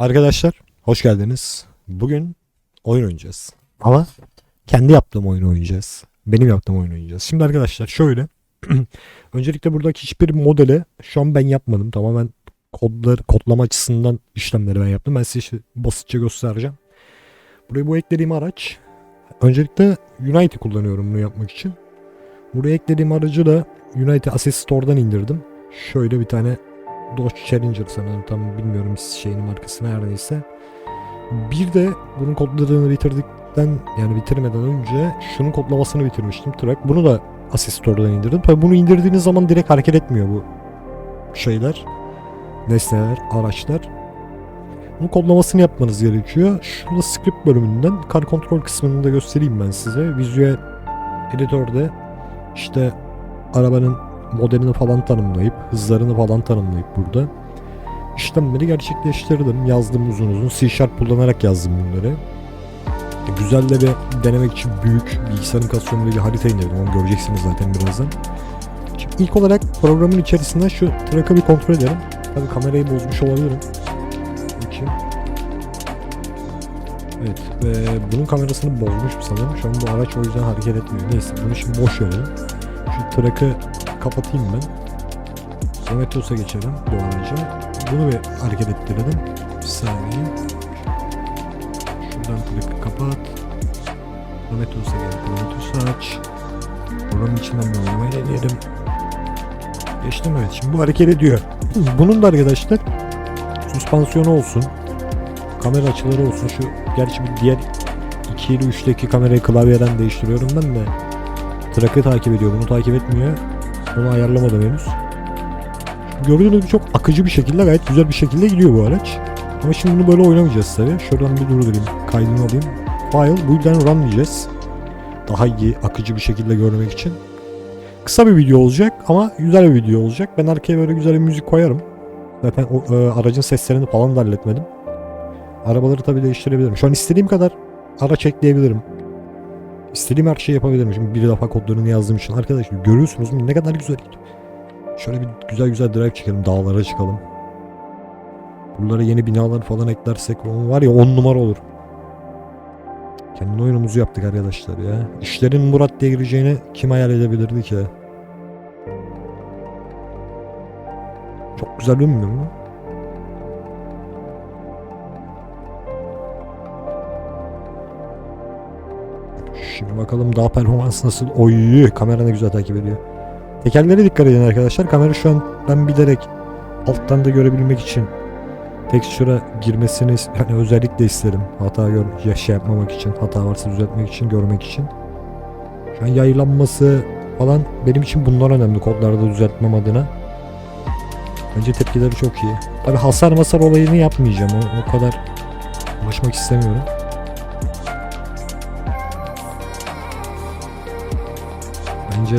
Arkadaşlar hoş geldiniz. Bugün oyun oynayacağız. Ama kendi yaptığım oyunu oynayacağız. Benim yaptığım oyunu oynayacağız. Şimdi arkadaşlar şöyle. Öncelikle buradaki hiçbir modele şu an ben yapmadım. Tamamen kodlar, kodlama açısından işlemleri ben yaptım. Ben size işte basitçe göstereceğim. Buraya bu eklediğim araç. Öncelikle Unity kullanıyorum bunu yapmak için. Buraya eklediğim aracı da Unity Asset Store'dan indirdim. Şöyle bir tane Dodge Challenger sanırım tam bilmiyorum şeyinin markasını her neyse. Bir de bunun kodlarını bitirdikten yani bitirmeden önce şunun kodlamasını bitirmiştim Track. Bunu da Asset Store'dan indirdim. Tabi bunu indirdiğiniz zaman direkt hareket etmiyor bu şeyler. Nesneler, araçlar. Bunun kodlamasını yapmanız gerekiyor. Şurada script bölümünden car control kısmını da göstereyim ben size. Visual Editor'da işte arabanın modelini falan tanımlayıp hızlarını falan tanımlayıp burada işlemleri gerçekleştirdim. Yazdım uzun uzun. C Sharp kullanarak yazdım bunları. E, güzel de bir denemek için büyük bilgisayarın kasyonuyla bir harita indirdim. Onu göreceksiniz zaten birazdan. Şimdi ilk olarak programın içerisinde şu track'ı bir kontrol edelim. Tabii kamerayı bozmuş olabilirim. Bakayım. Evet ve bunun kamerasını bozmuş sanırım. Şu an bu araç o yüzden hareket etmiyor. Neyse bunu şimdi boş verelim. Şu track'ı kapatayım ben. Prometheus'a geçelim araca. Bunu bir hareket ettirelim. Bir saniye. Şuradan track'ı kapat. Prometheus'a gel. Prometheus'u aç. Buranın içinden bir oynamayı deneyelim. Geçtim evet. Şimdi bu hareket ediyor. Bunun da arkadaşlar süspansiyonu olsun. Kamera açıları olsun. Şu gerçi bir diğer 2 ile 3'teki kamerayı klavyeden değiştiriyorum ben de. Track'ı takip ediyor. Bunu takip etmiyor. Onu ayarlamadım henüz. Gördüğünüz gibi çok akıcı bir şekilde gayet güzel bir şekilde gidiyor bu araç. Ama şimdi bunu böyle oynamayacağız tabii. Şuradan bir durdurayım. Kaydını alayım. File. Bu yüzden run diyeceğiz. Daha iyi akıcı bir şekilde görmek için. Kısa bir video olacak ama güzel bir video olacak. Ben arkaya böyle güzel bir müzik koyarım. Zaten o e, aracın seslerini falan da halletmedim. Arabaları tabii değiştirebilirim. Şu an istediğim kadar araç ekleyebilirim. İstediğim her şeyi yapabilirim. Şimdi bir defa kodlarını yazdığım için. Arkadaşlar görüyorsunuz ne kadar güzel. Şöyle bir güzel güzel drive çekelim. Dağlara çıkalım. Buralara yeni binalar falan eklersek var ya 10 numara olur. Kendi oyunumuzu yaptık arkadaşlar ya. İşlerin Murat diye gireceğini kim hayal edebilirdi ki? Çok güzel bilmiyor mu? Şimdi bakalım daha performans nasıl? Oy kamera ne güzel takip ediyor. Tekerlere dikkat edin arkadaşlar. Kamera şu an ben bilerek alttan da görebilmek için texture'a girmesini hani özellikle isterim. Hata gör ya şey yapmamak için, hata varsa düzeltmek için, görmek için. Şu an yayılanması falan benim için bunlar önemli kodlarda düzeltmem adına. Bence tepkileri çok iyi. Tabi hasar masar olayını yapmayacağım. O, o kadar uğraşmak istemiyorum. Bence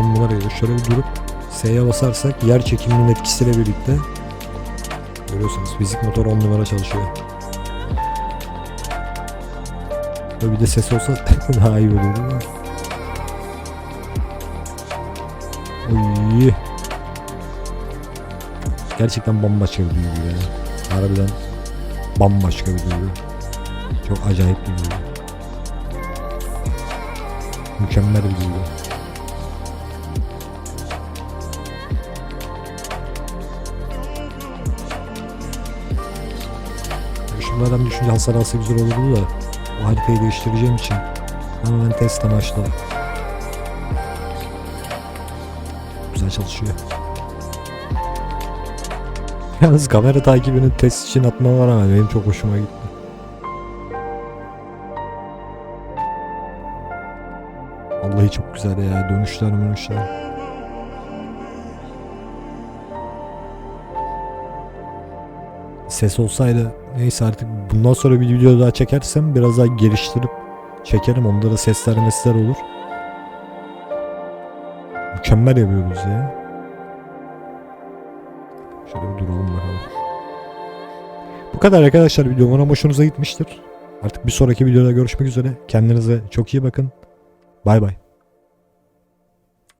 on numara geliyor. Şöyle bir durup S'ye basarsak yer çekiminin etkisiyle birlikte görüyorsunuz fizik motor 10 numara çalışıyor. Böyle bir de ses olsa daha iyi olur değil mi? Oy. Gerçekten bambaşka bir duygu ya. Harbiden bambaşka bir duygu. Çok acayip bir duygu. Mükemmel bir duygu. Şunlardan düşünce hasar alsa güzel olurdu da o haritayı değiştireceğim için tamamen test amaçlı. Güzel çalışıyor. Yalnız kamera takibini test için atmama rağmen benim çok hoşuma gitti. Vallahi çok güzel ya dönüşler dönüşler. Ses olsaydı neyse artık bundan sonra bir video daha çekersem biraz daha geliştirip çekerim. Onda da sesler mesler olur. Mükemmel yapıyoruz ya. Şöyle bir duralım bakalım. Bu kadar arkadaşlar video. Umarım hoşunuza gitmiştir. Artık bir sonraki videoda görüşmek üzere. Kendinize çok iyi bakın. Bay bay.